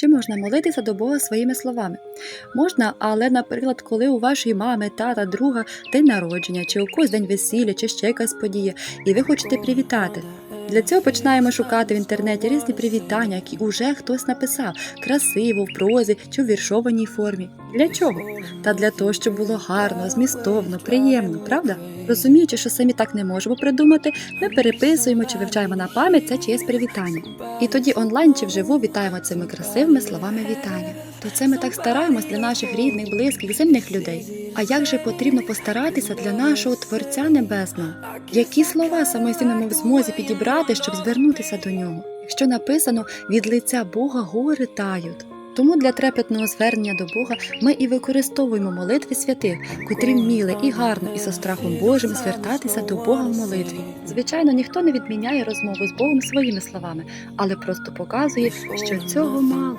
Чи можна молитися до Бога своїми словами? Можна, але, наприклад, коли у вашої мами, тата, друга день народження, чи у когось день весілля, чи ще якась подія, і ви хочете привітати. Для цього починаємо шукати в інтернеті різні привітання, які уже хтось написав красиво, в прозі чи у віршованій формі. Для чого? Та для того, щоб було гарно, змістовно, приємно, правда? Розуміючи, що самі так не можемо придумати, ми переписуємо чи вивчаємо на пам'ять це чиєсь привітання. І тоді онлайн чи вживу вітаємо цими красивими словами вітання. То це ми так стараємось для наших рідних, близьких, земних людей. А як же потрібно постаратися для нашого Творця Небесного? Які слова самостійно ми в змозі підібрати, щоб звернутися до нього? Якщо написано від лиця Бога гори тають. Тому для трепетного звернення до Бога ми і використовуємо молитви святих, котрі вміли і гарно, і со страхом Божим звертатися до Бога в молитві. Звичайно, ніхто не відміняє розмову з Богом своїми словами, але просто показує, що цього мало.